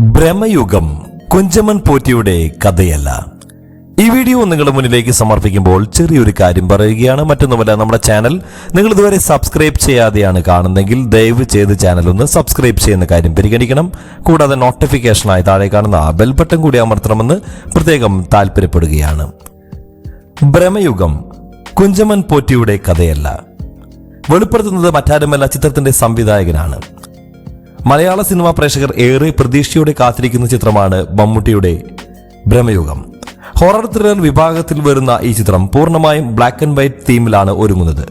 ഭ്രമയുഗം കുഞ്ചമൻ പോറ്റിയുടെ കഥയല്ല. ഈ വീഡിയോ നിങ്ങളുടെ മുന്നിലേക്ക് സമർപ്പിക്കുമ്പോൾ ചെറിയൊരു കാര്യം പറയുകയാണ്. മറ്റൊന്നുമല്ല നമ്മുടെ ചാനൽ നിങ്ങൾ ഇതുവരെ സബ്സ്ക്രൈബ് ചെയ്യാതെയാണ് കാണുന്നതെങ്കിൽ ദയവ് ചെയ്ത് ചാനൽ ഒന്ന് സബ്സ്ക്രൈബ് ചെയ്യുന്ന കാര്യം പരിഗണിക്കണം. കൂടാതെ നോട്ടിഫിക്കേഷനായി താഴെ കാണുന്ന ബെൽ ബട്ടൺ കൂടി അമർത്തണമെന്ന് പ്രത്യേകം താല്പര്യപ്പെടുകയാണ്. ഭ്രമയുഗം കുഞ്ചമൻ പോറ്റിയുടെ കഥയല്ല. വെളിപ്പെടുത്തുന്നത് മറ്റാരുമല്ല ചിത്രത്തിന്റെ സംവിധായകനാണ്. മലയാള സിനിമാ പ്രേക്ഷകർ ഏറെ പ്രതീക്ഷയോടെ കാത്തിരിക്കുന്ന ചിത്രമാണ് മമ്മൂട്ടിയുടെ ഭ്രമയുഗം. ഹൊറർ ത്രില്ലർ വിഭാഗത്തിൽ വരുന്ന ഈ ചിത്രം പൂർണമായും ബ്ലാക്ക് ആൻഡ് വൈറ്റ് തീമിലാണ് ഒരുങ്ങുന്നത്.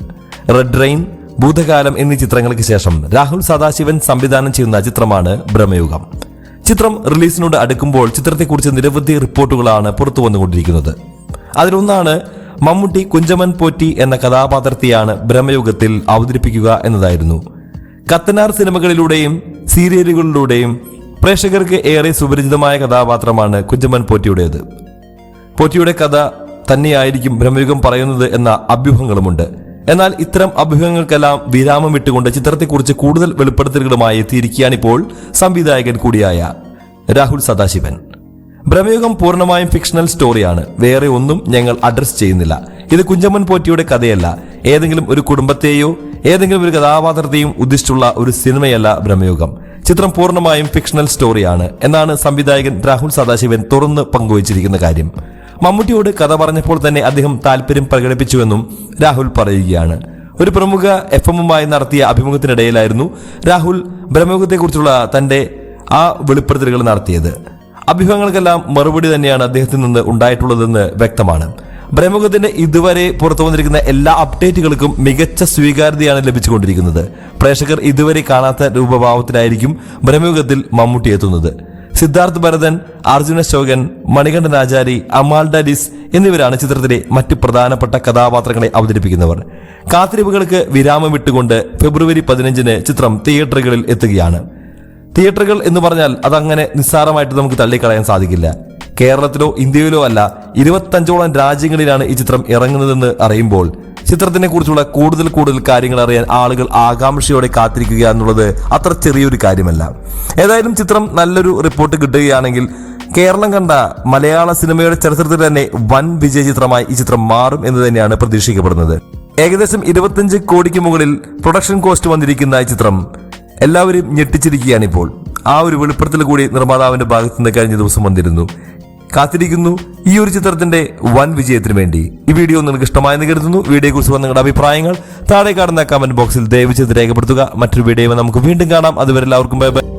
റെഡ് റെയിൻ ഭൂതകാലം എന്നീ ചിത്രങ്ങൾക്ക് ശേഷം രാഹുൽ സദാശിവൻ സംവിധാനം ചെയ്യുന്ന ചിത്രമാണ് ഭ്രമയുഗം. ചിത്രം റിലീസിനോട് അടുക്കുമ്പോൾ ചിത്രത്തെക്കുറിച്ച് നിരവധി റിപ്പോർട്ടുകളാണ് പുറത്തു വന്നുകൊണ്ടിരിക്കുന്നത്. അതിലൊന്നാണ് മമ്മൂട്ടി കുഞ്ചമൻ പോറ്റി എന്ന കഥാപാത്രത്തെയാണ് ഭ്രമയുഗത്തിൽ അവതരിപ്പിക്കുക എന്നതായിരുന്നു. കത്തനാർ സിനിമകളിലൂടെയും സീരിയലുകളിലൂടെയും പ്രേക്ഷകർക്ക് ഏറെ സുപരിചിതമായ കഥാപാത്രമാണ് കുഞ്ചമ്മൻ പോറ്റിയുടേത്. പോറ്റിയുടെ കഥ തന്നെയായിരിക്കും ബ്രഹ്മയുഗം പറയുന്നത് എന്ന അഭ്യൂഹങ്ങളുമുണ്ട്. എന്നാൽ ഇത്തരം അഭ്യൂഹങ്ങൾക്കെല്ലാം വിരാമം വിട്ടുകൊണ്ട് ചിത്രത്തെക്കുറിച്ച് കൂടുതൽ വെളിപ്പെടുത്തലുകളുമായി എത്തിയിരിക്കുകയാണിപ്പോൾ സംവിധായകൻ കൂടിയായ രാഹുൽ സദാശിവൻ. ബ്രഹ്മയുഗം പൂർണമായും ഫിക്ഷണൽ സ്റ്റോറിയാണ്. വേറെ ഒന്നും ഞങ്ങൾ അഡ്രസ് ചെയ്യുന്നില്ല. ഇത് കുഞ്ചമ്മൻ പോറ്റിയുടെ കഥയല്ല. ഏതെങ്കിലും ഒരു കുടുംബത്തെയോ ഏതെങ്കിലും ഒരു കഥാപാത്രത്തെയും ഉദ്ദേശിച്ചുള്ള ഒരു സിനിമയല്ല ബ്രഹ്മയുഗം. ചിത്രം പൂർണമായും ഫിക്ഷണൽ സ്റ്റോറിയാണ് എന്നാണ് സംവിധായകൻ രാഹുൽ സദാശിവൻ തുറന്ന് പങ്കുവച്ചിരിക്കുന്ന കാര്യം. മമ്മൂട്ടിയോട് കഥ പറഞ്ഞപ്പോൾ തന്നെ അദ്ദേഹം താല്പര്യം പ്രകടിപ്പിച്ചുവെന്നും രാഹുൽ പറയുകയാണ്. ഒരു പ്രമുഖ എഫ് എമ്മുമായി നടത്തിയ അഭിമുഖത്തിനിടയിലായിരുന്നു രാഹുൽ ബ്രഹ്മയുഗത്തെക്കുറിച്ചുള്ള തന്റെ ആ വെളിപ്പെടുത്തലുകൾ നടത്തിയത്. അഭിമുഖങ്ങൾക്കെല്ലാം മറുപടി തന്നെയാണ് അദ്ദേഹത്തിൽ നിന്ന് ഉണ്ടായിട്ടുള്ളതെന്ന് വ്യക്തമാണ്. ബ്രഹ്മയുഗത്തിന്റെ ഇതുവരെ പുറത്തു വന്നിരിക്കുന്ന എല്ലാ അപ്ഡേറ്റുകൾക്കും മികച്ച സ്വീകാര്യതയാണ് ലഭിച്ചുകൊണ്ടിരിക്കുന്നത്. പ്രേക്ഷകർ ഇതുവരെ കാണാത്ത രൂപഭാവത്തിലായിരിക്കും ബ്രഹ്മയുഗത്തിൽ മമ്മൂട്ടി എത്തുന്നത്. സിദ്ധാർത്ഥ് ഭരതൻ അർജുന ശോകൻ മണികണ്ഠൻ ആചാരി അമാൽ ഡാലിസ് എന്നിവരാണ് ചിത്രത്തിലെ മറ്റ് പ്രധാനപ്പെട്ട കഥാപാത്രങ്ങളെ അവതരിപ്പിക്കുന്നവർ. കാത്തിരിപ്പുകൾക്ക് വിരാമം വിട്ടുകൊണ്ട് ഫെബ്രുവരി പതിനഞ്ചിന് ചിത്രം തിയേറ്ററുകളിൽ എത്തുകയാണ്. തിയേറ്ററുകൾ എന്ന് പറഞ്ഞാൽ അതങ്ങനെ നിസ്സാരമായിട്ട് നമുക്ക് തള്ളിക്കളയാൻ സാധിക്കില്ല. കേരളത്തിലോ ഇന്ത്യയിലോ അല്ല ഇരുപത്തഞ്ചോളം രാജ്യങ്ങളിലാണ് ഈ ചിത്രം ഇറങ്ങുന്നതെന്ന് അറിയുമ്പോൾ ചിത്രത്തിനെ കുറിച്ചുള്ള കൂടുതൽ കൂടുതൽ കാര്യങ്ങൾ അറിയാൻ ആളുകൾ ആകാംക്ഷയോടെ കാത്തിരിക്കുക എന്നുള്ളത് അത്ര ചെറിയൊരു കാര്യമല്ല. ഏതായാലും ചിത്രം നല്ലൊരു റിപ്പോർട്ട് കിട്ടുകയാണെങ്കിൽ കേരളം കണ്ട മലയാള സിനിമയുടെ ചരിത്രത്തിൽ തന്നെ വൻ വിജയ ചിത്രമായി ഈ ചിത്രം മാറും എന്ന് തന്നെയാണ് പ്രതീക്ഷിക്കപ്പെടുന്നത്. ഏകദേശം ഇരുപത്തിയഞ്ച് കോടിക്ക് മുകളിൽ പ്രൊഡക്ഷൻ കോസ്റ്റ് വന്നിരിക്കുന്ന ഈ ചിത്രം എല്ലാവരും ഞെട്ടിച്ചിരിക്കുകയാണ് ഇപ്പോൾ. ആ ഒരു വെളിപ്പെടുത്തൽ കൂടി നിർമ്മാതാവിന്റെ ഭാഗത്തുനിന്ന് കഴിഞ്ഞ ദിവസം വന്നിരുന്നു. കാത്തിരിക്കുന്നു ഈ ഒരു ചിത്രത്തിന്റെ വൻ വിജയത്തിന് വേണ്ടി. ഈ വീഡിയോ നിങ്ങൾക്ക് ഇഷ്ടമായെന്ന് കരുതുന്നു. വീഡിയോ കുറിച്ച് നിങ്ങളുടെ അഭിപ്രായങ്ങൾ താഴെ കാണുന്ന കമന്റ് ബോക്സിൽ ദയവ് ചെയ്ത് രേഖപ്പെടുത്തുക. മറ്റൊരു വീഡിയോ നമുക്ക് വീണ്ടും കാണാം. അതുവരെ എല്ലാവർക്കും ബൈ ബൈ.